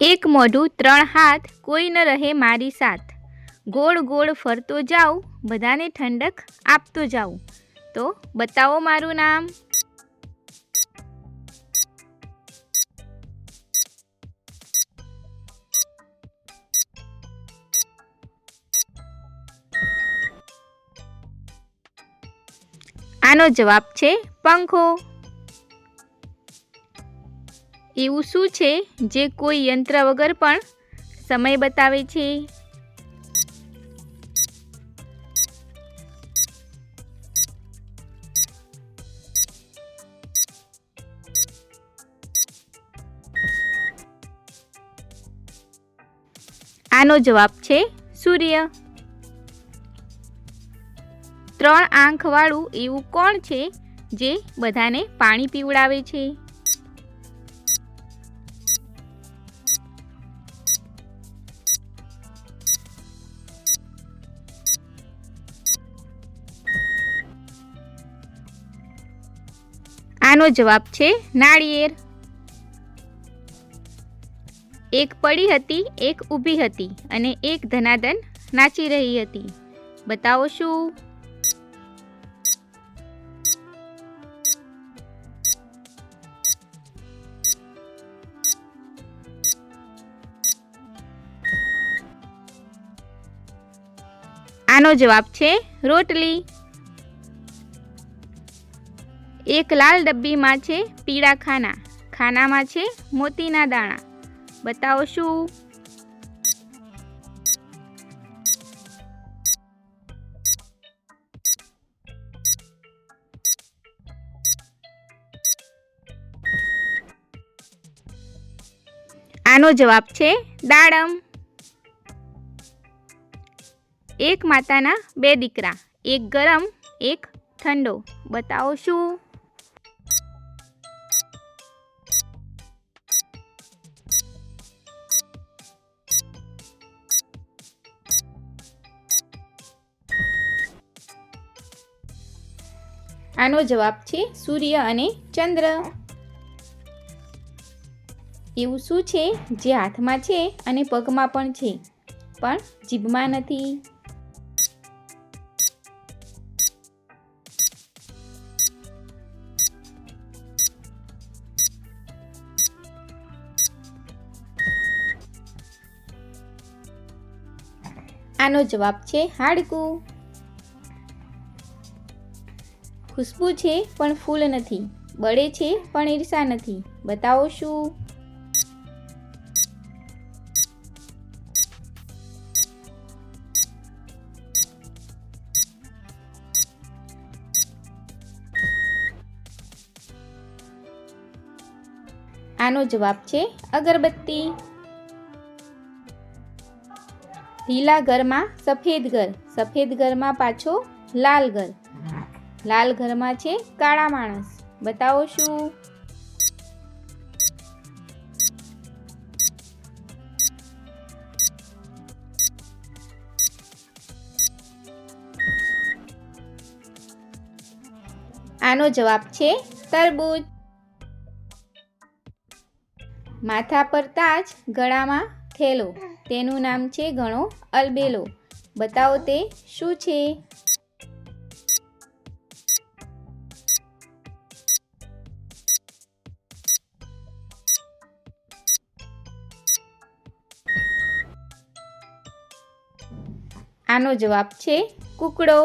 એક મોઢું, ત્રણ હાથ, કોઈ ન રહે મારી સાથ. ગોળ ગોળ ફરતો જાઉં, બધાને ઠંડક આપતો જાઉં. તો બતાવો મારું નામ. આનો જવાબ છે પંખો. એવું શું છે જે કોઈ યંત્ર વગર પણ સમય બતાવે છે? આનો જવાબ છે સૂર્ય. ત્રણ આંખવાળું એવું કોણ છે જે બધાને પાણી પીવડાવે છે? આનો જવાબ છે નાળિયેર. એક પડી હતી, એક ઊભી હતી અને એક ધનાધન નાચી રહી હતી. બતાવો શું? આનો જવાબ છે રોટલી. એક લાલ ડબ્બીમાં છે પીળા ખાના. ખાનામાં છે મોતીના દાણા. બતાવો શું? આનો જવાબ છે દાડમ. એક માતાના બે દીકરા, એક ગરમ, એક ઠંડો. બતાવો શું? આનો જવાબ છે સૂર્ય અને ચંદ્ર. એવું શું છે? જે હાથમાં છે અને પગમાં પણ છે, પણ જીભમાં નથી. આનો જવાબ છે હાડકું. ખુશ્બુ છે, પણ ફૂલ નથી. બળે છે, પણ ઈર્ષા નથી. બતાવો શું? આનો જવાબ છે અગરબત્તી. લીલા ઘરમાં સફેદ ઘર. સફેદ ઘરમાં પાછો લાલ ઘર. લાલ ઘરમાં છે કાળા માણસ. બતાવો શું? આનો જવાબ છે તરબૂચ. માથા પર તાજ ગળામાં થેલો. તેનું નામ છે ઘણો અલબેલો. બતાવો તે શું છે? આનો જવાબ છે કુકડો.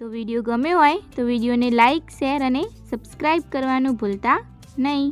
તો વીડિયો ગમ્યો હોય તો વિડીયોને લાઈક, શેર અને સબસ્ક્રાઈબ કરવાનું ભૂલતા નહીં.